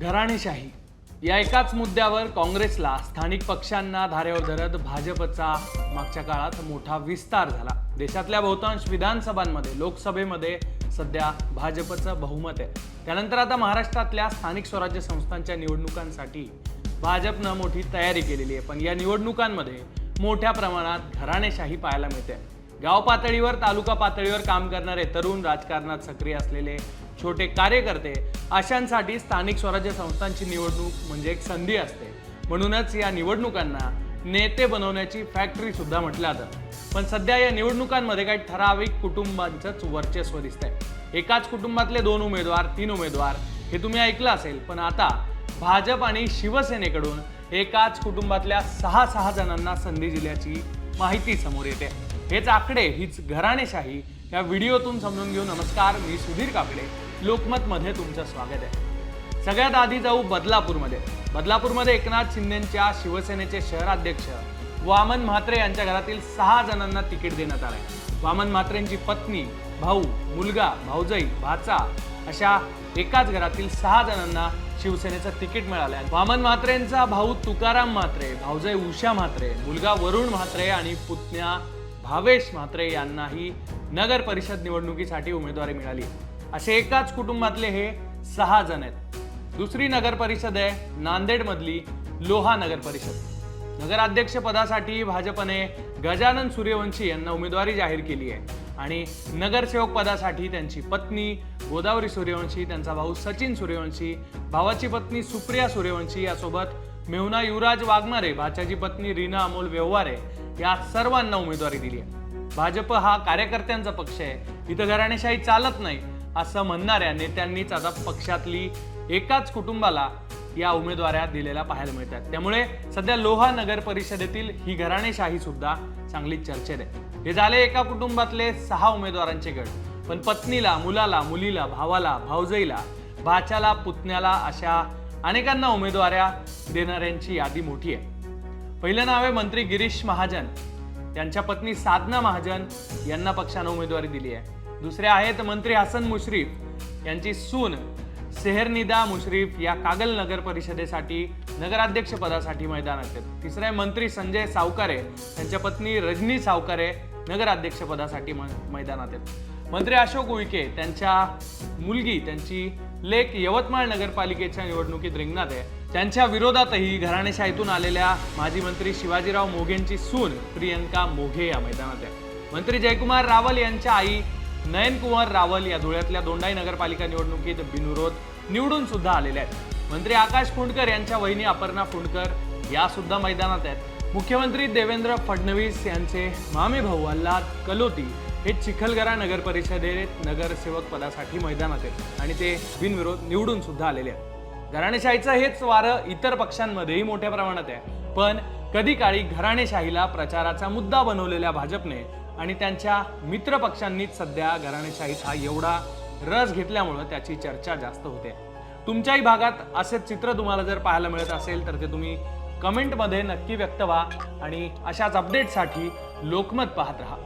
घराणेशाही. या एकाच मुद्द्यावर काँग्रेसला स्थानिक पक्षांना धारेवर धरत भाजपचा मागच्या काळात मोठा विस्तार झाला. देशातल्या बहुतांश विधानसभांमध्ये लोकसभेमध्ये सध्या भाजपचं बहुमत आहे. त्यानंतर आता महाराष्ट्रातल्या स्थानिक स्वराज्य संस्थांच्या निवडणुकांसाठी भाजपनं मोठी तयारी केलेली आहे. पण या निवडणुकांमध्ये मोठ्या प्रमाणात घराणेशाही पाहायला मिळते. गाव पातळीवर तालुका पातळीवर काम करणारे तरुण राजकारणात सक्रिय असलेले छोटे कार्यकर्ते अशांसाठी स्थानिक स्वराज्य संस्थांची निवडणूक म्हणजे एक संधी असते. म्हणूनच या निवडणुकांना नेते बनवण्याची फॅक्टरी सुद्धा म्हटलं जातं. पण सध्या या निवडणुकांमध्ये काही ठराविक कुटुंबांचंच वर्चस्व दिसतंय. एकाच कुटुंबातले दोन उमेदवार तीन उमेदवार हे तुम्ही ऐकलं असेल पण आता भाजप आणि शिवसेनेकडून एकाच कुटुंबातल्या सहा सहा जणांना संधी दिल्याची माहिती समोर येते. हेच आकडे हीच घराणेशाही या व्हिडिओतून समजून घेऊ नमस्कार मी सुधीर काकडे. लोकमतमध्ये तुमचं स्वागत आहे. सगळ्यात आधी जाऊ बदलापूरमध्ये. बदलापूरमध्ये एकनाथ शिंदेच्या शिवसेनेचे शहराध्यक्ष वामन म्हात्रे यांच्या घरातील सहा जणांना तिकीट देण्यात आलंय. वामन म्हात्रेंची पत्नी भाऊ मुलगा भाऊजाई भाचा अशा एकाच घरातील सहा जणांना शिवसेनेचं तिकीट मिळालंय. वामन म्हात्रेंचा भाऊ तुकाराम म्हात्रे भाऊजाई उषा म्हात्रे मुलगा वरुण म्हात्रे आणि पुतण्या भावेश म्हात्रे यांनाही नगर परिषद निवडणुकीसाठी उमेदवारी मिळाली. असे एकाच कुटुंबातले हे सहा जण आहेत. दुसरी नगर परिषद आहे नांदेडमधली लोहा नगर परिषद. नगराध्यक्ष पदासाठी भाजपने गजानन सूर्यवंशी यांना उमेदवारी जाहीर केली आहे. आणि नगरसेवक पदासाठी त्यांची पत्नी गोदावरी सूर्यवंशी त्यांचा भाऊ सचिन सूर्यवंशी भावाची पत्नी सुप्रिया सूर्यवंशी यासोबत मेहुना युवराज वाघमारे भाच्याची पत्नी रीना अमोल व्यवहारे या सर्वांना उमेदवारी दिली आहे. भाजप हा कार्यकर्त्यांचा पक्ष आहे. इथं घराणेशाही चालत नाही असं म्हणणाऱ्या नेत्यांनीच आता पक्षातली एकाच कुटुंबाला या उमेदवाऱ्या दिलेल्या पाहायला मिळतात. त्यामुळे सध्या लोहा नगर परिषदेतील ही घराणेशाही सुद्धा चांगली चर्चेत आहे. हे झाले एका कुटुंबातले सहा उमेदवारांचे गट. पण पत्नीला मुलाला मुलीला भावाला भावजईला भाच्याला पुतण्याला अशा अनेकांना उमेदवाऱ्या देणाऱ्यांची यादी मोठी आहे. पहिलं नाव आहे मंत्री गिरीश महाजन. त्यांच्या पत्नी साधना महाजन यांना पक्षानं उमेदवारी दिली आहे. दुसरे आहेत मंत्री हसन मुश्रीफ. यांची सून सेहरनिदा मुश्रीफ या कागल नगर परिषदेसाठी नगराध्यक्ष पदासाठी मैदानात आहेत तिसरे आहे मंत्री संजय सावकारे. त्यांच्या पत्नी रजनी सावकारे नगराध्यक्ष पदासाठी मैदानात आहेत. मंत्री अशोक उईके त्यांच्या मुलगी त्यांची लेख यवतमाळ नगरपालिकेच्या निवडणुकीत रिंगणात आहे. त्यांच्या विरोधातही घराणेशाहीतून आलेल्या माजी मंत्री शिवाजीराव मोघेंची सून प्रियंका मोघे या मैदानात आहे. मंत्री जयकुमार रावल यांच्या आई नयनकुमार रावल या धुळ्यातल्या दोंडाई नगरपालिका निवडणुकीत बिनविरोध निवडून सुद्धा आलेल्या आहेत. मंत्री आकाश फुंडकर यांच्या वहिनी अपर्णा फुंडकर या सुद्धा मैदानात आहेत. मुख्यमंत्री देवेंद्र फडणवीस यांचे मामे भाऊ अल्लाद कलोती हे चिखलगरा नगर परिषदेत नगरसेवक पदासाठी मैदानात आहेत. आणि ते बिनविरोध निवडून सुद्धा आलेले आहेत. घराणेशाहीचं हेच वारं इतर पक्षांमध्येही मोठ्या प्रमाणात आहे. पण कधी काळी घराणेशाहीला प्रचाराचा मुद्दा बनवलेल्या भाजपने आणि त्यांच्या मित्र पक्षांनीच सध्या घराणेशाहीत हा एवढा रस घेतल्यामुळं त्याची चर्चा जास्त होते. तुमच्याही भागात असे चित्र तुम्हाला जर पाहायला मिळत असेल तर ते तुम्ही कमेंटमध्ये नक्की व्यक्त व्हा आणि अशाच अपडेटसाठी लोकमत पाहत राहा.